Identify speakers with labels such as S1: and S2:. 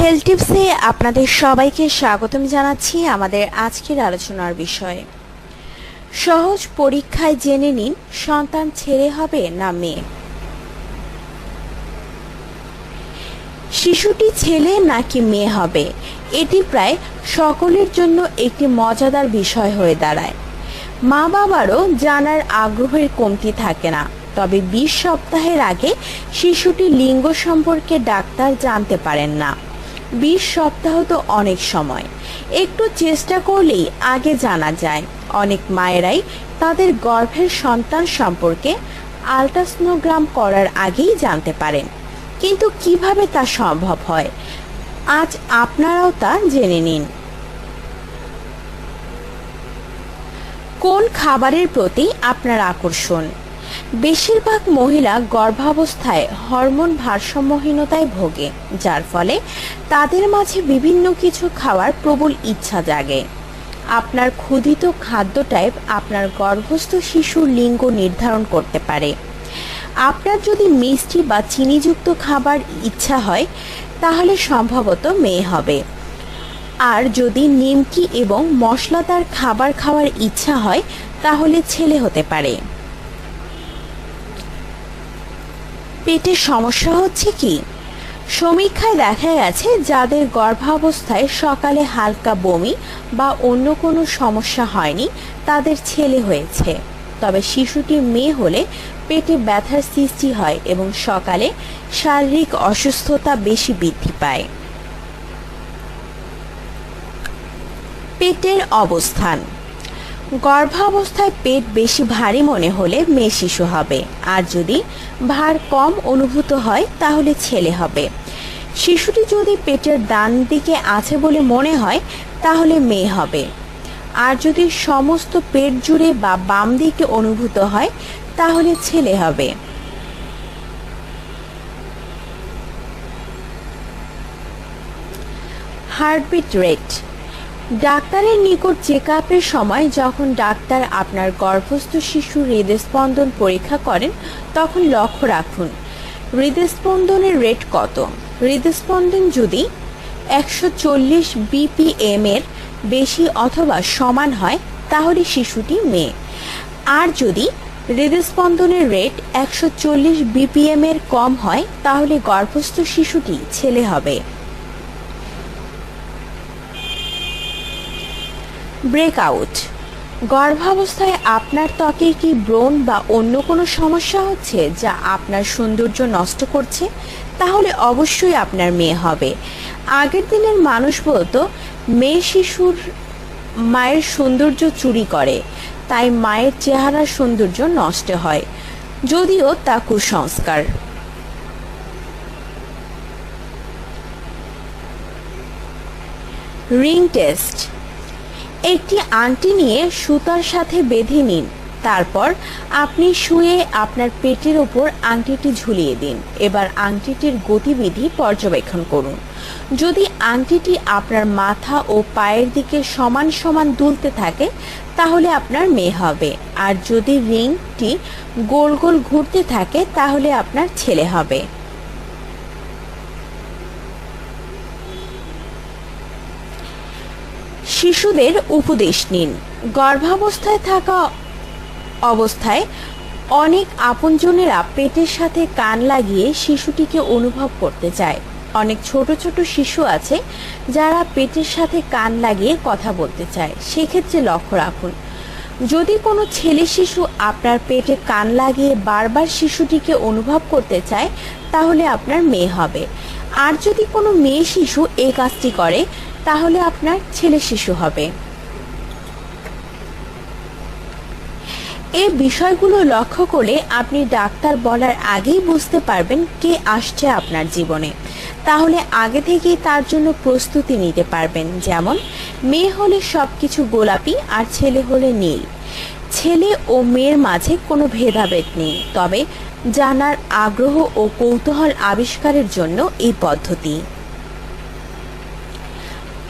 S1: Health টিপসে আপনাদের সবাইকে স্বাগতম জানাচ্ছি আমাদের আজকের আলোচনার বিষয়। সহজ পরীক্ষায় জেনে নিন, সন্তান ছেলে হবে না মেয়ে। শিশুটি ছেলে নাকি মেয়ে হবে? এটি প্রায় সকলের জন্য একটি মজাদার বিষয় হয়ে দাঁড়ায়। মা বাবারও জানার আগ্রহের কমতি থাকে না। তবে বিশ সপ্তাহের আগে শিশুটি লিঙ্গ সম্পর্কে ডাক্তার জানতে পারেন না। বিশ সপ্তাহ তো অনেক সময়। একটু চেষ্টা করলেই আগে জানা যায়। অনেক মায়েরাই তাদের গর্ভের সন্তান সম্পর্কে আলট্রাসনোগ্রাম করার আগেই জানতে পারেন। কিন্তু কীভাবে তা সম্ভব হয়? আজ আপনারাও তা জেনে নিন। কোন খাবারের প্রতি আপনার আকর্ষণ? বেশিরভাগ মহিলা গর্ভাবস্থায় হরমোন ভারসাম্যহীনতায় ভোগে, যার ফলে তাদের মাঝে বিভিন্ন কিছু খাওয়ার প্রবল ইচ্ছা জাগে। আপনার ক্ষুধিত খাদ্য টাইপ আপনার গর্ভস্থ শিশুর লিঙ্গ নির্ধারণ করতে পারে। আপনার যদি মিষ্টি বা চিনিযুক্ত খাবার ইচ্ছা হয়, তাহলে সম্ভবত মেয়ে হবে। আর যদি নিমকি এবং মশলাদার খাবার খাওয়ার ইচ্ছা হয়, তাহলে ছেলে হতে পারে। পেটের সমস্যা হচ্ছে কি? সমীক্ষায় দেখা গেছে যাদের গর্ভাবস্থায় সকালে হালকা বমি বা অন্য কোনো সমস্যা হয়নি, তাদের ছেলে হয়েছে। তবে শিশুটি মেয়ে হলে পেটে ব্যথার সৃষ্টি হয় এবং সকালে শারীরিক অসুস্থতা বেশি বৃদ্ধি পায়। পেটের অবস্থান গর্ভাবস্থায় পেট বেশি ভারী মনে হলে মেয়ে শিশু হবে। আর যদি ভার কম অনুভূত হয়, তাহলে ছেলে হবে। শিশুটি যদি পেটের ডান দিকে আছে বলে মনে হয়, তাহলে মেয়ে হবে। আর যদি সমস্ত পেট জুড়ে বা বাম দিকে অনুভূত হয়, তাহলে ছেলে হবে। হার্টবিট রেট ডাক্তারের নিকট চেক আপের সময় যখন ডাক্তার আপনার গর্ভস্থ শিশুর হৃদস্পন্দন পরীক্ষা করেন, তখন লক্ষ্য রাখুন, হৃদস্পন্দনের রেট কত? হৃদস্পন্দন যদি একশো চল্লিশ বিপিএম এর বেশি অথবা সমান হয়, তাহলে শিশুটি মেয়ে। আর যদি হৃদস্পন্দনের রেট একশো চল্লিশ বিপিএম এর কম হয়, তাহলে গর্ভস্থ শিশুটি ছেলে হবে। ব্রেকআউট গর্ভাবস্থায় আপনার ত্বকে কি ব্রণ বা অন্য কোনো সমস্যা হচ্ছে যা আপনার সৌন্দর্য নষ্ট করছে? তাহলে অবশ্যই আপনার মেয়ে হবে। আগের দিনের মানুষ বলতো, মেয়ে শিশুর মায়ের সৌন্দর্য চুরি করে, তাই মায়ের চেহারার সৌন্দর্য নষ্ট হয়। যদিও তা কুসংস্কার। রিং টেস্ট একটি আংটি নিয়ে সুতার সাথে বেঁধে নিন। তারপর আপনি শুয়ে আপনার পেটের ওপর আংটিটি ঝুলিয়ে দিন। এবার আংটিটির গতিবিধি পর্যবেক্ষণ করুন। যদি আংটিটি আপনার মাথা ও পায়ের দিকে সমান সমান দুলতে থাকে, তাহলে আপনার মেয়ে হবে। আর যদি রিংটি গোল গোল ঘুরতে থাকে, তাহলে আপনার ছেলে হবে। শিশুদের উপদেশ নিন। গর্ভাবস্থায় থাকা অবস্থায় অনেক আপনজনেরা পেটের সাথে কান লাগিয়ে শিশুটিকে অনুভব করতে চায়। অনেক ছোট ছোট শিশু আছে যারা পেটের সাথে কান লাগিয়ে কথা বলতে চায়। সেক্ষেত্রে লক্ষ্য রাখুন, যদি কোনো ছেলে শিশু আপনার পেটে কান লাগিয়ে বারবার শিশুটিকে অনুভব করতে চায়, তাহলে আপনার মেয়ে হবে। আর যদি কোনো মেয়ে শিশু এই কাজটি করে তাহলে আপনার ছেলে শিশু হবে। এই বিষয়গুলো লক্ষ্য করে আপনি ডাক্তার বলার আগেই বুঝতে পারবেন কে আসছে আপনার জীবনে। তাহলে আগে থেকেই তার জন্য প্রস্তুতি নিতে পারবেন, যেমন মেয়ে হলে সব কিছু গোলাপি আর ছেলে হলে নীল। ছেলে ও মেয়ের মাঝে কোনো ভেদাভেদ নেই, তবে জানার আগ্রহ ও কৌতূহল আবিষ্কারের জন্য এই পদ্ধতি।